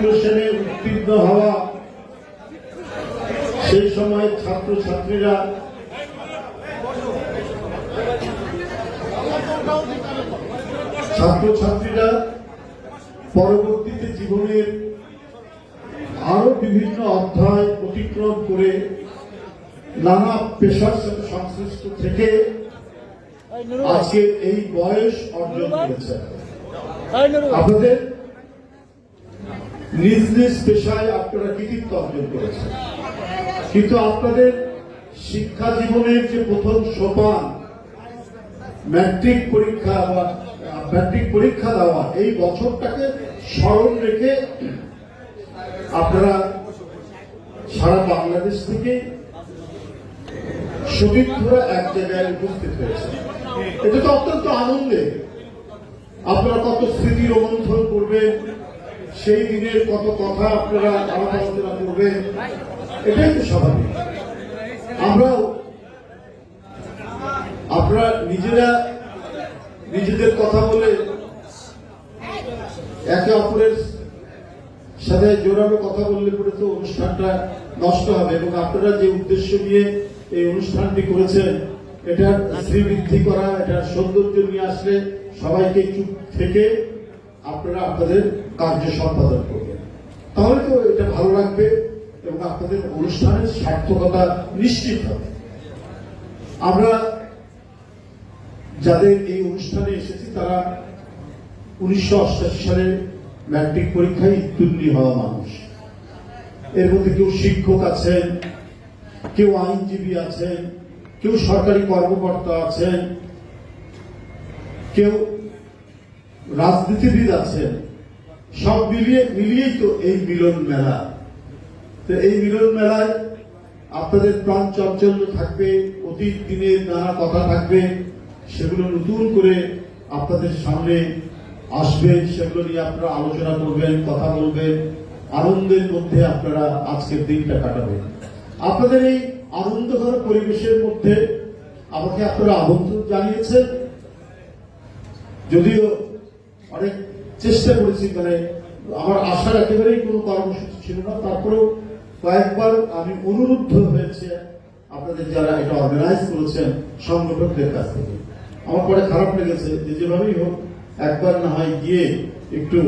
ম্যাট্রিকুলেশনে উত্তীর্ণ হওয়া সেই সময় ছাত্রছাত্রীরা ছাত্রছাত্রীরা পরবর্তীতে জীবনের আরও বিভিন্ন অধ্যায় অতিক্রম করে নানা পেশার সাথে সংশ্লিষ্ট থেকে আজকে এই বয়স অর্জন করেছে আপনাদের নিজ নিজ পেশায় আপনারা কৃতিত্ব অর্জন করেছেন। কিন্তু আপনাদের শিক্ষা জীবনের যে প্রথম সোপান, ম্যাট্রিক পরীক্ষা ম্যাট্রিক পরীক্ষা দেওয়া, এই বছরটাকে স্মরণ রেখে আপনারা সারা বাংলাদেশ থেকে সতীর্থরা এক জায়গায় উপস্থিত হয়েছে। এটা তো অত্যন্ত আনন্দে আপনারা কত স্মৃতি করবেন সেই দিনের কত কথা আপনারা আলোচনা করবেন এটাই তো স্বাভাবিক। আমরাও আপনারা নিজেরা নিজেদের কথা বলে একে অপরের সাথে জোরালো কথা বললে পরে তো অনুষ্ঠানটা নষ্ট হবে এবং আপনারা যে উদ্দেশ্য নিয়ে এই অনুষ্ঠানটি করেছেন, এটার শ্রীবৃদ্ধি করা, এটার সৌন্দর্য নিয়ে আসলে সবাইকে চুপ থেকে আপনারা আপনাদের কার্য সম্পাদন করবেন। তাহলে তো এটা ভালো লাগবে এবং আপনাদের অনুষ্ঠানের সার্থকতা নিশ্চিত হবে। আমরা যাদের এই অনুষ্ঠানে এসেছি, তারা উনিশশো সালে ম্যাট্রিক পরীক্ষায় উত্তীর্ণ হওয়া মানুষ। এর মধ্যে কেউ শিক্ষক আছেন, কেউ আইনজীবী আছেন, কেউ সরকারি কর্মকর্তা আছেন, কেউ রাজনীতিবিদ আছেন। সব মিলিয়ে মিলিয়েই তো এই মিলন মেলা। তো এই মিলন মেলায় আপনাদের প্রাণ চাঞ্চল্য থাকবে, অতীত দিনের নানা কথা থাকবে, সেগুলো নতুন করে আপনাদের সামনে আসবে, সেগুলো নিয়ে আপনারা আলোচনা করবেন, কথা বলবেন, আনন্দের মধ্যে আপনারা আজকের দিনটা কাটাবেন। আপনাদের এই আনন্দঘর পরিবেশের মধ্যে আমাকে আপনারা আমন্ত্রণ জানিয়েছেন। যদিও অনেক চেষ্টা করেছি মানে আমার আশার একেবারেই কোনো কর্মসূচি ছিল না। তারপরেও কয়েকবার আমি অনুরুদ্ধ হয়েছে। আপনাদের যারা এটা অর্গানাইজ করেছেন সংগঠকদের কাছ থেকে। আমার পরে খারাপ লেগেছে যে যেভাবেই হোক, একবার না হয় গিয়ে একটু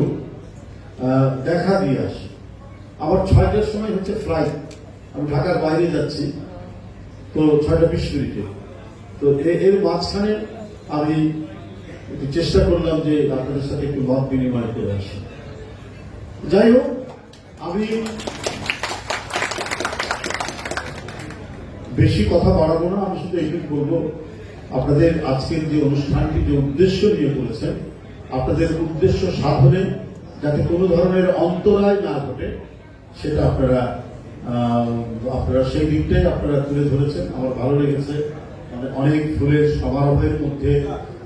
দেখা দিয়ে আসি। আমার ছয়টার সময় হচ্ছে ফ্লাইট আমি ঢাকার বাইরে যাচ্ছি, তো ছয়টা বিশ মিনিটে। তো এর মাঝখানে আমি একটু চেষ্টা করলাম যে আপনাদের সাথে একটু মত বিনিময় করে আসি। যাই হোক, আমি বেশি কথা বাড়াবো না, আমি শুধু এইটুকু বলব, আপনাদের আজকের যে অনুষ্ঠানটি যে উদ্দেশ্য নিয়ে করেছেন আপনাদের উদ্দেশ্য সাধনে যাতে কোনো ধরনের অন্তরায় না ঘটে, সেটা আপনারা আপনারা সেই দিকটাই আপনারা তুলে ধরেছেন। আমার ভালো লেগেছে মানে অনেক ফুলের সমারোহের মধ্যে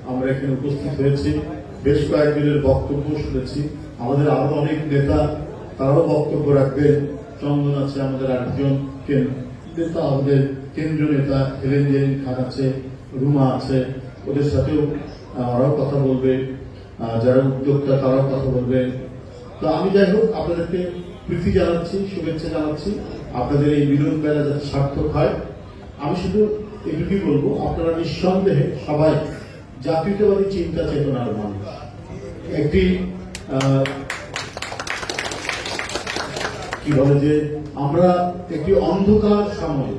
আমরা এখানে উপস্থিত হয়েছি। বেশ কয়েকজনের বক্তব্য শুনেছি। আমাদের আরও অনেক নেতা, তারাও বক্তব্য রাখবেন। চন্দন আছে আমাদের কেন- নেতা আমাদের কেন্দ্রীয় নেতা হেলেন জেন খান আছে, রুমা আছে, ওদের সাথেও ওরাও কথা বলবে। যারা উদ্যোক্তা, তারাও কথা বলবেন তো আমি যাই হোক, আপনাদেরকে প্রীতি জানাচ্ছি, শুভেচ্ছা জানাচ্ছি। আপনাদের এই মিলন মেলা যাতে সার্থক হয়। আমি শুধু এটুকুই বলব, আপনারা নিঃসন্দেহে সবাই জাতীয়তাবাদী চিন্তা চেতনার মানুষ। একটি কি বলে যে, আমরা একটি অন্ধকার সময়,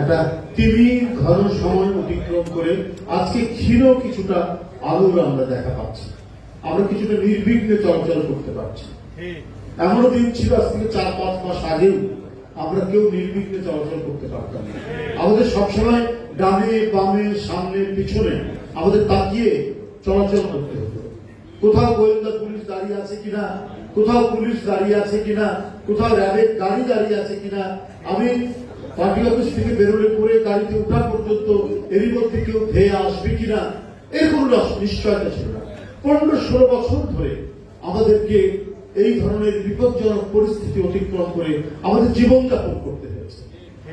একটা তিমির ঘন সময় অতিক্রম করে আজকে ক্ষীণ কিছুটা আলোর আমরা দেখা পাচ্ছি। আমরা কিছুটা নির্বিঘ্নে চলাচল করতে পারছি। এমনও দিন ছিল আজ থেকে চার, পাঁচ মাস আগেও আমরা কেউ নির্বিঘ্নে চলাচল করতে পারতাম আমাদের সবসময় ডানে, বামে, সামনে, পিছনে আমাদের তাকিয়ে চলাচল করতে হতো কোথাও গোয়েন্দা পুলিশ দাঁড়িয়ে আছে কিনা, কোথাও পুলিশ দাঁড়িয়ে আছে কিনা, কোথাও র্যাবের গাড়ি দাঁড়িয়ে আছে কিনা, আমি পার্টি অফিস থেকে বেরোলে পরে গাড়িতে ওঠা পর্যন্ত এরই মধ্যে কেউ ধেয়ে আসবে কিনা, এর কোনো নিশ্চয়তা ছিল না। পনেরো ষোলো বছর ধরে আমাদেরকে এই ধরনের বিপজ্জনক পরিস্থিতি অতিক্রম করে আমাদের জীবনযাপন করতে হয়েছে।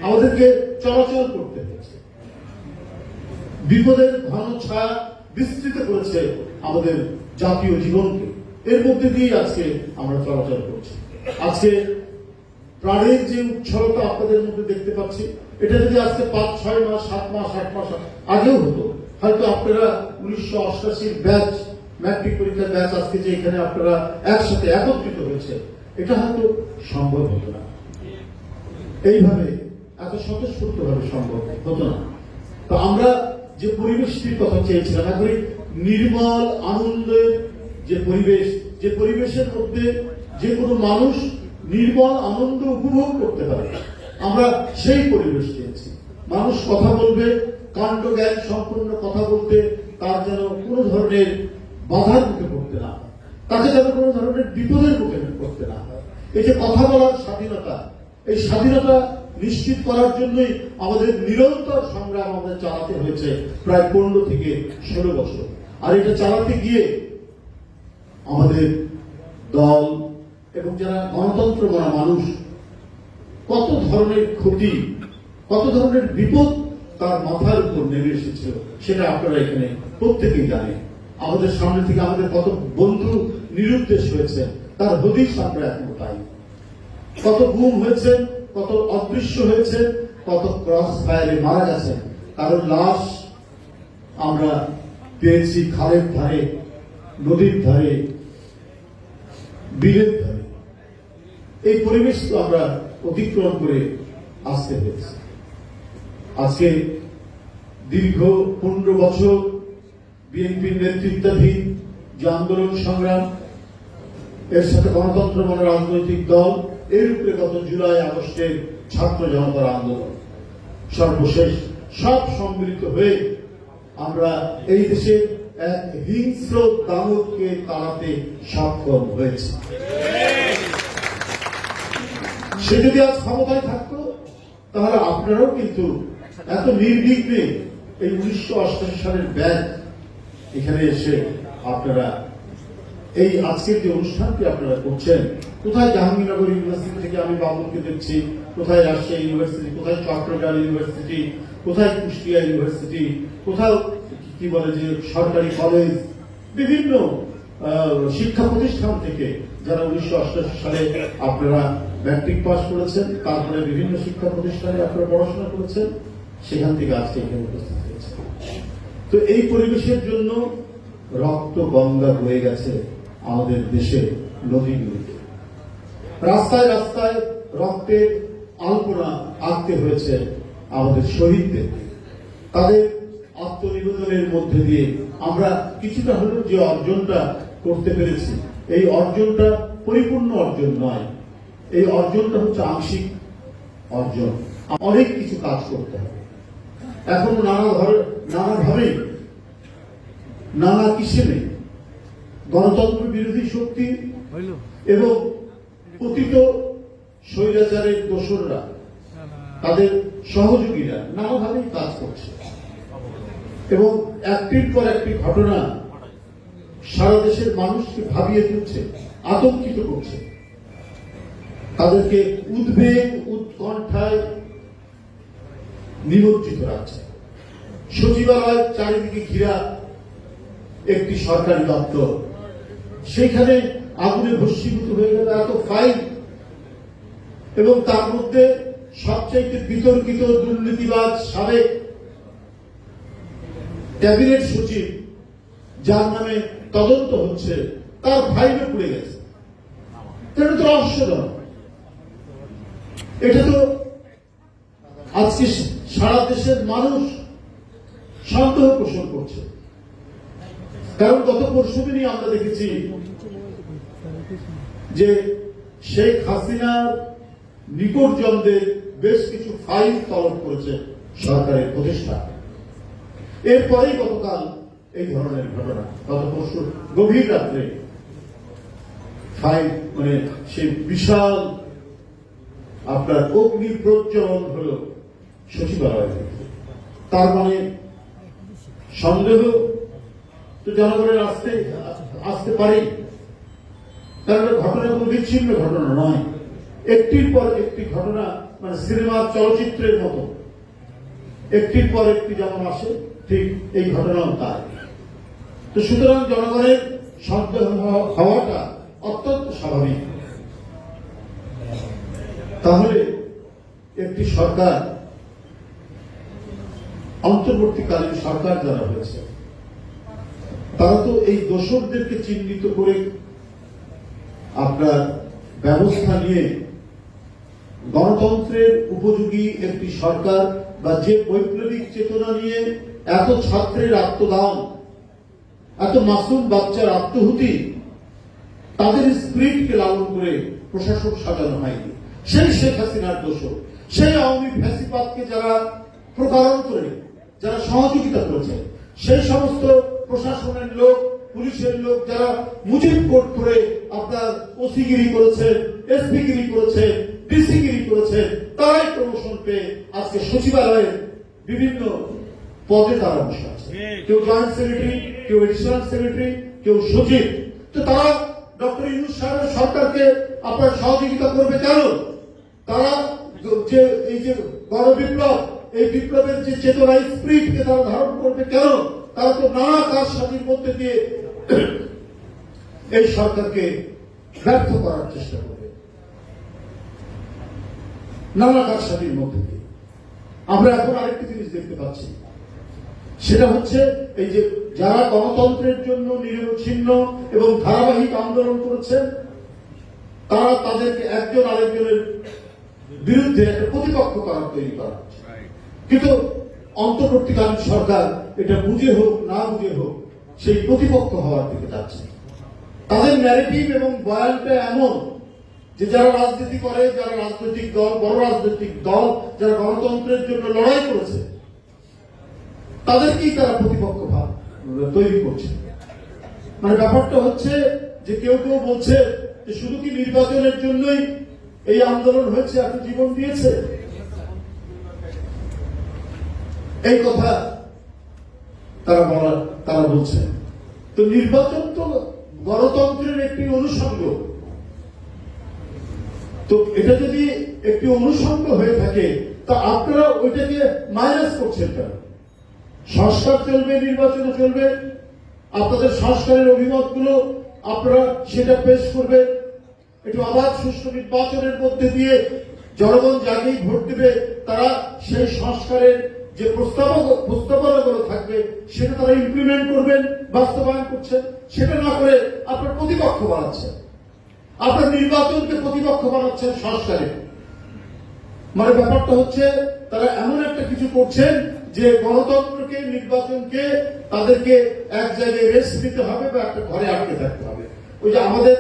আমাদেরকে চলাচল করতে হয়েছে। বিপদের ঘন ছায়া বিস্তৃত করেছে আমাদের জাতীয় জীবনকে। এর মধ্যে দিয়ে আজকে আমরা চলাচল করছি। আজকে প্রাণের যে উচ্ছলতা আপনাদের মধ্যে দেখতে পাচ্ছি, এটা যদি আজকে পাঁচ, ছয় মাস, সাত মাস, আট মাস আগেও হতো, হয়তো আপনারা উনিশশো অষ্টাশির ব্যাচ, ম্যাট্রিক পরীক্ষার ব্যাচ আজকে যে এখানে আপনারা একসাথে একত্রিত হয়েছে এটা হয়তো সম্ভব হতো না। এইভাবে এত স্বতঃস্ফূর্ত ভাবে সম্ভব হতো না। তো আমরা যে পরিবেশটির কথা চেয়েছিলাম একবারে নির্মল আনন্দের যে পরিবেশ, যে পরিবেশের মধ্যে যে কোনো মানুষ নির্মল আনন্দ উপভোগ করতে পারে আমরা সেই পরিবেশ চেয়েছি মানুষ কথা বলবে, কাণ্ড জ্ঞান সম্পূর্ণ কথা বলতে তার যেন কোনো ধরনের বাধার মুখে পড়তে না হয়। তাকে যেন কোনো ধরনের বিপদের মুখে পড়তে না হয় এই যে কথা বলার স্বাধীনতা, এই স্বাধীনতা নিশ্চিত করার জন্যই আমাদের নিরন্তর সংগ্রাম আমাদের চালাতে হয়েছে প্রায় পনেরো থেকে ষোলো বছর। আর এটা চালাতে গিয়ে আমাদের দল এবং যারা গণতন্ত্র মানা মানুষ, কত ধরনের ক্ষতি, কত ধরনের বিপদ তার মাথার উপর নেমে এসেছিল, সেটা আপনারা এখানে প্রত্যেকেই জানেন। আমাদের সামনে থেকে আমাদের কত বন্ধু নিরুদ্দেশ হয়েছে, তার হদিশ আমরা এখনও পাই কত গুম হয়েছে কত অদৃশ্য হয়েছে, কত ক্রস ফায়ারে মারা গেছে। কারোর লাশ আমরা পেয়েছি খালের ধারে, নদীর ধারে, বিলের ধারে। এই পরিবেশ তো আমরা অতিক্রম করে আসতে পেরেছি। আজকে দীর্ঘ পনেরো বছর বিএনপির নেতৃত্বাধীন যে আন্দোলন সংগ্রাম, এর সাথে গণতন্ত্র মনে রাজনৈতিক দল এর উপরে গত জুলাই আগস্টের ছাত্র জনতার আন্দোলন। সর্বশেষ সব সম্মিলিত হয়ে আমরা এই দেশে এক হিংস্র দানবকে তাড়াতে সক্ষম হয়েছে। সে যদি আজ ক্ষমতায় থাকতো, তাহলে আপনারাও কিন্তু এত নির্বিঘ্নে এই উনিশশো সালের ব্যাগ এখানে এসে আপনারা এই আজকের যে অনুষ্ঠানটি আপনারা করছেন, কোথায় জাহাঙ্গীরনগর ইউনিভার্সিটি থেকে আমি বাবুকে দেখছি, কোথায় রাজশাহী ইউনিভার্সিটি, কোথায় চট্টগ্রাম ইউনিভার্সিটি, কোথায় কুষ্টিয়া ইউনিভার্সিটি, কোথাও কি বলে যে সরকারি কলেজ, বিভিন্ন শিক্ষা প্রতিষ্ঠান থেকে যারা উনিশশো সালে আপনারা ম্যাট্রিক পাস করেছেন, তারপরে বিভিন্ন শিক্ষা প্রতিষ্ঠানে আপনারা পড়াশোনা করেছেন, সেখান থেকে আজকে এখানে উপস্থিত হয়েছে। তো এই পরিবেশের জন্য রক্ত গঙ্গা বয়ে গেছে। আমাদের দেশে নদীগুলিতে রাস্তায় রাস্তায় রক্তের আলপনা আঁকতে হয়েছে আমাদের শহীদদের। তাদের আত্মনিবেদনের মধ্যে দিয়ে আমরা কিছুটা হলেও যে অর্জনটা করতে পেরেছি, এই অর্জনটা পরিপূর্ণ অর্জন নয়। এই অর্জনটা হচ্ছে আংশিক অর্জন। অনেক কিছু কাজ করতে হবে। এখন নানা ধরে নানাভাবেই নানা কিসেমে গণতন্ত্র বিরোধী শক্তি এবং পতিত স্বৈরাচারের দোসররা, তাদের সহযোগীরা নানাভাবেই কাজ করছে। এবং একটির পর একটি ঘটনা সারা দেশের মানুষকে ভাবিয়ে তুলছে, আতঙ্কিত করছে। তাদেরকে উদ্বেগ, উৎকণ্ঠায় নিমজ্জিত রাখছে। সচিবালয় চারিদিকে ঘিরা একটি সরকারি দপ্তর সেখানে আগুনে ভস্মীভূত হয়ে গেল এত ফাইল। এবং তার মধ্যে সবচাইতে বিতর্কিত দুর্নীতিবাজ সাবেক ক্যাবিনেট সচিব, যার নামে তদন্ত হচ্ছে, তার ফাইলে পুড়ে গেছে। এটা তো রহস্যজনক এটা তো আজকে সারা দেশের মানুষ সন্দেহ পোষণ করছে। কারণ গত পরশু দিনই আমরা দেখেছি যে শেখ হাসিনার নিকটজনদের বেশ কিছু ফাইল তলব করেছে সরকারের প্রতিষ্ঠা। এরপরেই গতকাল এই ধরনের ঘটনা। গত পরশু গভীর রাত্রে ফাইল মানে সেই বিশাল আপনার অগ্নি প্রজ্বলন হল সচিবালয় তার মানে সন্দেহ তো জনগণের আসতে আসতে পারে। কারণ ঘটনা কোনো বিচ্ছিন্ন ঘটনা নয়। একটির পর একটি ঘটনা মানে সিনেমার চলচ্চিত্রের মতো। একটির পর একটি যেমন আসে, ঠিক এই ঘটনাও তাই। তো সুতরাং জনগণের সন্দেহ হওয়াটা অত্যন্ত স্বাভাবিক। তাহলে একটি সরকার, অন্তর্বর্তীকালীন সরকার যারা হয়েছে তারা তো এই দোষকদেরকে চিহ্নিত করে আপনার ব্যবস্থা নিয়ে গণতন্ত্রের উপযোগী একটি সরকার বা যে বৈপ্লবিক চেতনা নিয়ে এত ছাত্রের আত্মদান, এত মাসুম বাচ্চার আত্মহুতি, তাদের স্পিরিটকে লালন করে প্রশাসক সাজানো হয়নি। সেই শেখ হাসিনার দোষক সেই আওয়ামী ফ্যাসিবাদকে যারা প্রকারণ করে যারা সহযোগিতা করেছে, সেই সমস্ত প্রশাসনের লোক পুলিশের লোক যারা মুজিব কোর্ট করে আপনার ওসিগিরি করেছেন এসপিগিরি করেছেন ডিসিগিরি করেছেন তারাই প্রমোশন পেয়ে আজকে সচিবালয়ের বিভিন্ন পদে তারা বসে আছে। কেউ জয়েন্ট সেক্রেটারি কেউ এডিশনাল সেক্রেটারি কেউ সচিব। তো তারা ডক্টর ইউনুস সাহেবের সরকারকে আপনার সহযোগিতা করবে কেন? তারা যে এই যে গণ বিপ্লব এই বিপ্লবের যে চেতনা স্প্রিটকে তারা ধারণ করবে কেন? তারা তো নানা কাজ সাথীর মধ্যে দিয়ে এই সরকারকে ব্যর্থ করার চেষ্টা করবে। নানা কাজ সাথীর মধ্যে দিয়ে। আমরা এখন আরেকটি জিনিস দেখতে পাচ্ছি। সেটা হচ্ছে এই যে যারা গণতন্ত্রের জন্য নিরবচ্ছিন্ন এবং ধারাবাহিক আন্দোলন করেছেন তারা তাদেরকে একজন আরেকজনের বিরুদ্ধে একটা প্রতিপক্ষ করার তৈরি করা হচ্ছে। কিন্তু অন্তর্বর্তীকালীন সরকার এটা বুঝে হোক, না বুঝে হোক, সেই প্রতিপক্ষ হওয়ার দিকে যাচ্ছে। তাদের ন্যারেটিভ এবং বয়ানটা এমন যে যারা রাজনীতি করে, যারা রাজনৈতিক দল, বড় রাজনৈতিক দল, যারা গণতন্ত্রের জন্য লড়াই করেছে, তাদেরকেই তারা প্রতিপক্ষ ভাব তৈরি করছে। মানে ব্যাপারটা হচ্ছে যে কেউ কেউ বলছে যে শুধু কি নির্বাচনের জন্যই এই আন্দোলন হয়েছে, এত জীবন দিয়েছে? এই কথা তারা বলা তারা বলছেন তো নির্বাচন তো গণতন্ত্রের একটি অনুষঙ্গ। তো এটা যদি একটি অনুষঙ্গ হয়ে থাকে, তা আপনারা ওইটাকে মাইনাস করছেন কেন? সংস্কার চলবে, নির্বাচন চলবে, আপনাদের সংস্কারের অভিমতগুলো আপনারা সেটা পেশ করবেন। একটু আবার সুষ্ঠু নির্বাচনের মধ্যে দিয়ে জনগণ যাকেই ভোট দেবে, তারা সেই সংস্কারের যে প্রস্তাব প্রস্তাবনাগুলো থাকবে, সেটা তারা ইমপ্লিমেন্ট করবেন, বাস্তবায়ন করছেন। সেটা না করে আপনার প্রতিপক্ষ বানাচ্ছেন। আপনার নির্বাচনকে প্রতিপক্ষ বানাচ্ছেন সংস্কারে মানে ব্যাপারটা হচ্ছে, তারা এমন একটা কিছু করছেন যে গণতন্ত্রকে, নির্বাচনকে তাদেরকে এক জায়গায় রেস্ট দিতে হবে বা একটা ঘরে আটকে থাকতে হবে। ওই যে আমাদের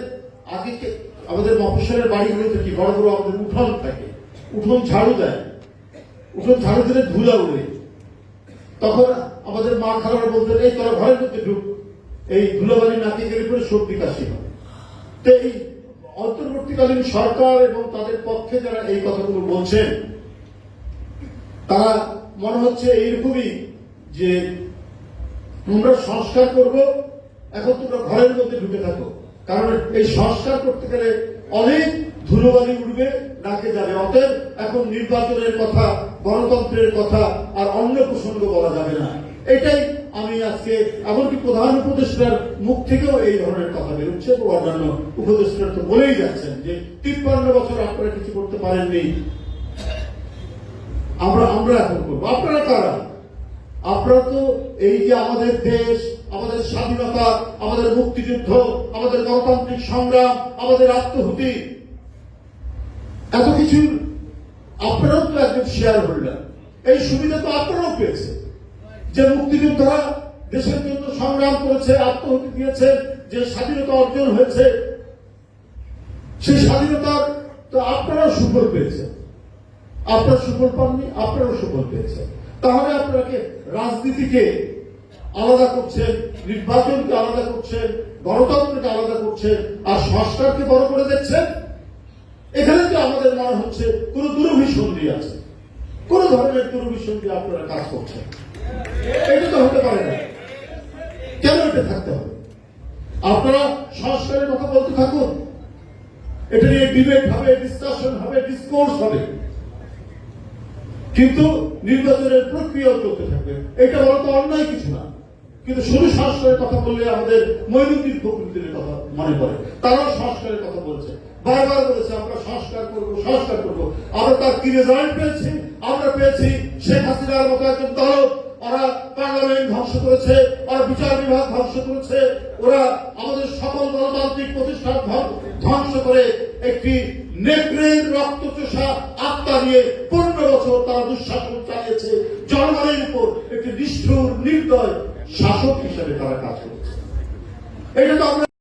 আগে আমাদের মফসলের বাড়িগুলোতে কি বড় বড় আমাদের উঠোন থাকে? উঠোন ঝাড়ু দেয়। উঠোন ঝাড়ু দিলে ধুলা উড়ে। তখন আমাদের মা খালারা বলতেন, এই তোরা ঘরের মধ্যে ঢুক। এই ধুলাবালি নাকি গেলে পরে সর্দি কাশি হয় তো এই অন্তর্বর্তীকালীন সরকার এবং তাদের পক্ষে যারা এই কথাগুলো বলছেন, তারা মনে হচ্ছে এইরকমই যে তোমরা সংস্কার করব, এখন তোমরা ঘরের মধ্যে ঢুকে থাকো। কারণ এই সংস্কার করতে গেলে অনেক ধুলোবালি উঠবে, নাকে যাবে। অতএব এখন নির্বাচনের কথা, গণতন্ত্রের কথা আর অন্য প্রসঙ্গ বলা যাবে না। এটাই আমি আজকে, এমনকি প্রধান উপদেষ্টার মুখ থেকেও এই ধরনের কথা বেরোচ্ছে। অন্যান্য উপদেষ্টারা তো বলেই যাচ্ছেন যে তিপ্পান্ন বছর আপনারা কিছু করতে পারেননি। আমরা আমরা এখন করব। আপনারা কারা? আপনারা তো এই যে আমাদের দেশ, আমাদের স্বাধীনতা, আমাদের মুক্তিযুদ্ধ, আমাদের গণতান্ত্রিক সংগ্রাম, আমাদের আত্মহুতি এত কিছু আপনারাও তো একজন শেয়ার হোল্ডার এই সুবিধা তো আপনারাও পেয়েছে। যে মুক্তিযোদ্ধারা দেশের জন্য সংগ্রাম করেছে আত্মহতি দিয়েছে, যে স্বাধীনতা অর্জন হয়েছে, সেই স্বাধীনতার তো আপনারাও সুফল পেয়েছেন। আপনার সুফল পাননি, আপনারও সুফল পেয়েছেন। তাহলে আপনাকে রাজনীতিকে আলাদা করছেন, নির্বাচনকে আলাদা করছেন, গণতন্ত্রকে আলাদা করছেন, আর সংস্কারকে বড় করে দেখছেন? এখানে তো আমাদের মনে হচ্ছে কোন দুরভিসন্ধি আছে। কোন ধরনের দুরভিসন্ধি আপনারা কাজ করছেন। এটা তো হতে পারে না। কেন এটা থাকতে হবে? আপনারা সংস্কারের কথা বলতে থাকুন। এটা নিয়ে ডিবেট হবে ডিসকাশন হবে ডিসকোর্স হবে। কিন্তু নির্বাচনের প্রক্রিয়া চলতে থাকবে। এটা বলা তো অন্যায় কিছু না। কিন্তু শুধু সংস্কারের কথা বললে আমাদের মৈনুদ্দিন ফখরুদ্দিনের কথা মনে পড়ে। তারাও সংস্কারের কথা বলছে। বারবার বলেছে, আমরা সংস্কার করব সংস্কার করব। আমরা তার কি রেজাল্ট পেয়েছি? আমরা পেয়েছি শেখ হাসিনার মতো একজন দল। ওরা পার্লামেন্ট ধ্বংস করেছে, ওরা বিচার বিভাগ ধ্বংস করেছে। ওরা আমাদের সকল গণতান্ত্রিক প্রতিষ্ঠান ধ্বংস করে একটি নেকড়ের রক্ত চোষা আত্মা নিয়ে পনেরো বছর তারা দুঃশাসন চালিয়েছে। জনগণের উপর একটি নিষ্ঠুর, নির্দয় শাসক হিসেবে তারা কাজ করছে। এটা তো আমরা